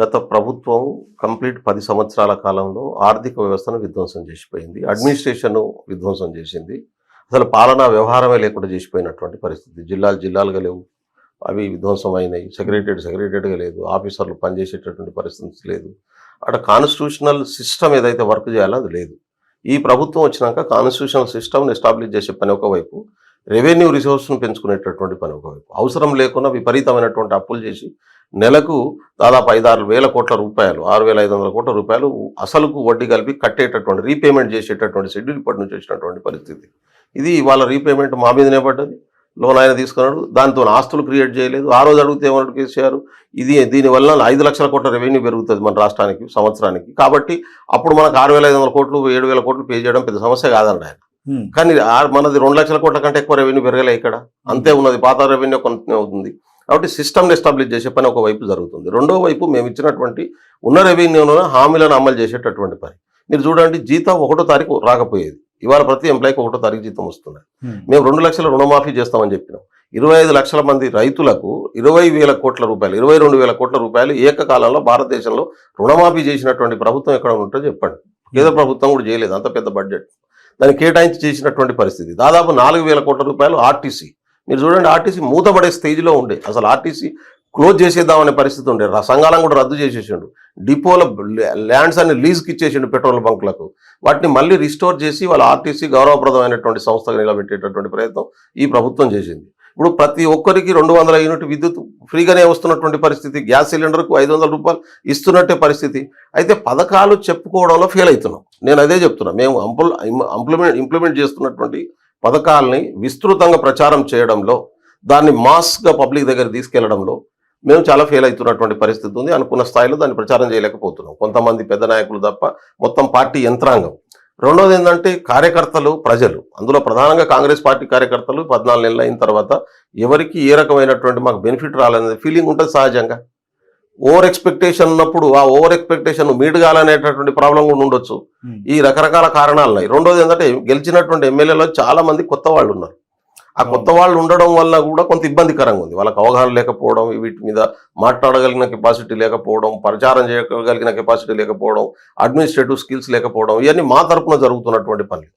గత ప్రభుత్వం కంప్లీట్ పది సంవత్సరాల కాలంలో ఆర్థిక వ్యవస్థను విధ్వంసం చేసిపోయింది. అడ్మినిస్ట్రేషన్ విధ్వంసం చేసింది. అసలు పాలనా వ్యవహారమే లేకుండా చేసిపోయినటువంటి పరిస్థితి. జిల్లాలు జిల్లాలుగా లేవు. అవి విధ్వంసం అయినాయి సెక్రటరేట్ సెక్రటరేట్గా లేదు. ఆఫీసర్లు పనిచేసేటటువంటి పరిస్థితి లేదు. అక్కడ కాన్స్టిట్యూషనల్ సిస్టమ్ ఏదైతే వర్క్ చేయాలో అది లేదు. ఈ ప్రభుత్వం వచ్చినాక కాన్స్టిట్యూషనల్ సిస్టమ్ని ఎస్టాబ్లిష్ చేసే పని ఒకవైపు రెవెన్యూ రిసోర్స్ను పెంచుకునేటటువంటి పని ఒకవైపు. అవసరం లేకుండా విపరీతమైనటువంటి అప్పులు చేసి నెలకు దాదాపు ఐదారు వేల కోట్ల రూపాయలు ఆరు వేల ఐదు వందల కోట్ల రూపాయలు అసలుకు వడ్డీ కలిపి కట్టేటటువంటి రీపేమెంట్ చేసేటటువంటి షెడ్యూల్ ఇప్పటి నుంచి వచ్చినటువంటి పరిస్థితి. ఇది వాళ్ళ రీపేమెంట్ మా మీదనే పడ్డది లోన్ ఆయన తీసుకున్నాడు. దాంతో ఆస్తులు క్రియేట్ చేయలేదు. ఆ రోజు అడిగితే ఏమన్నాడు కేసీఆర్? ఇది దీనివల్ల ఐదు లక్షల కోట్ల రెవెన్యూ పెరుగుతుంది మన రాష్ట్రానికి సంవత్సరానికి. కాబట్టి అప్పుడు మనకు ఆరు వేల ఐదు వందల కోట్లు ఏడు వేల కోట్లు పే చేయడం పెద్ద సమస్య కాదండి ఆయన. కానీ మనది రెండు లక్షల కోట్ల కంటే ఎక్కువ రెవెన్యూ పెరగలే ఇక్కడ. అంతే ఉన్నది. పాత రెవెన్యూ కంటిన్యూ అవుతుంది. కాబట్టి సిస్టమ్ని ఎస్టాబ్లిష్ చేసే పని ఒక వైపు జరుగుతుంది. రెండో వైపు మేము ఇచ్చినటువంటి ఉన్న రెవెన్యూను హామీలను అమలు చేసేటటువంటి పని. మీరు చూడండి జీతం ఒకటో తారీఖు రాకపోయేది. ఇవాళ ప్రతి ఎంప్లాయీకి ఒకటో తారీఖు జీతం వస్తుంది. మేము రెండు లక్షల రుణమాఫీ చేస్తామని చెప్పినాం. ఇరవై ఐదు లక్షల మంది రైతులకు ఇరవై వేల కోట్ల రూపాయలు ఇరవై రెండు వేల కోట్ల రూపాయలు ఏకకాలంలో భారతదేశంలో రుణమాఫీ చేసినటువంటి ప్రభుత్వం ఎక్కడ ఉంటుందో చెప్పండి. కేంద్ర ప్రభుత్వం కూడా చేయలేదు. అంత పెద్ద బడ్జెట్ దాన్ని కేటాయించి చేసినటువంటి పరిస్థితి. దాదాపు నాలుగు వేల కోట్ల రూపాయలు ఆర్టీసీ. మీరు చూడండి ఆర్టీసీ మూతపడే స్టేజ్లో ఉండే. అసలు ఆర్టీసీ క్లోజ్ చేసేద్దామనే పరిస్థితి ఉండే. సంఘాలను కూడా రద్దు చేసేసిండు. డిపోల ల్యాండ్స్ అన్ని లీజ్కి ఇచ్చేసిండు పెట్రోల్ బంకులకు. వాటిని మళ్ళీ రిస్టోర్ చేసి వాళ్ళ ఆర్టీసీ గౌరవప్రదమైనటువంటి సంస్థగా నిలబెట్టేటటువంటి ప్రయత్నం ఈ ప్రభుత్వం చేసింది. ఇప్పుడు ప్రతి ఒక్కరికి రెండు వందల యూనిట్ విద్యుత్ ఫ్రీగానే వస్తున్నటువంటి పరిస్థితి. గ్యాస్ సిలిండర్కు ఐదు వందల రూపాయలు ఇస్తున్నట్టే పరిస్థితి. అయితే పథకాలు చెప్పుకోవడంలో ఫెయిల్ అవుతున్నాం. నేను అదే చెప్తున్నా. మేము అంపుల్ ఇంప్లిమెంట్ ఇంప్లిమెంట్ చేస్తున్నటువంటి పథకాలని విస్తృతంగా ప్రచారం చేయడంలో దాన్ని మాస్గా పబ్లిక్ దగ్గర తీసుకెళ్ళడంలో మేము చాలా ఫెయిల్ అవుతున్నటువంటి పరిస్థితి ఉంది. అనుకున్న స్థాయిలో దాన్ని ప్రచారం చేయలేకపోతున్నాం. కొంతమంది పెద్ద నాయకులు తప్ప మొత్తం పార్టీ యంత్రాంగం. రెండోది ఏంటంటే కార్యకర్తలు ప్రజలు. అందులో ప్రధానంగా కాంగ్రెస్ పార్టీ కార్యకర్తలు పద్నాలుగు నెలలు అయిన తర్వాత ఎవరికి ఏ రకమైనటువంటి మాకు బెనిఫిట్ రాలనేది ఫీలింగ్ ఉంటుంది సహజంగా. ఓవర్ ఎక్స్పెక్టేషన్ ఉన్నప్పుడు ఆ ఓవర్ ఎక్స్పెక్టేషన్ మీట్ కాలనేటటువంటి ప్రాబ్లం కూడా ఉండొచ్చు. ఈ రకరకాల కారణాలు ఉన్నాయి రెండోది ఏంటంటే గెలిచినటువంటి ఎమ్మెల్యేలో చాలా మంది కొత్త వాళ్ళు ఉన్నారు ఆ కొత్త వాళ్ళు ఉండడం వల్ల కూడా కొంత ఇబ్బందికరంగా ఉంది. వాళ్ళకి అవగాహన లేకపోవడం వీటి మీద మాట్లాడగలిగిన కెపాసిటీ లేకపోవడం ప్రచారం చేయగలిగిన కెపాసిటీ లేకపోవడం అడ్మినిస్ట్రేటివ్ స్కిల్స్ లేకపోవడం ఇవన్నీ మా తరపున జరుగుతున్నటువంటి పనులు.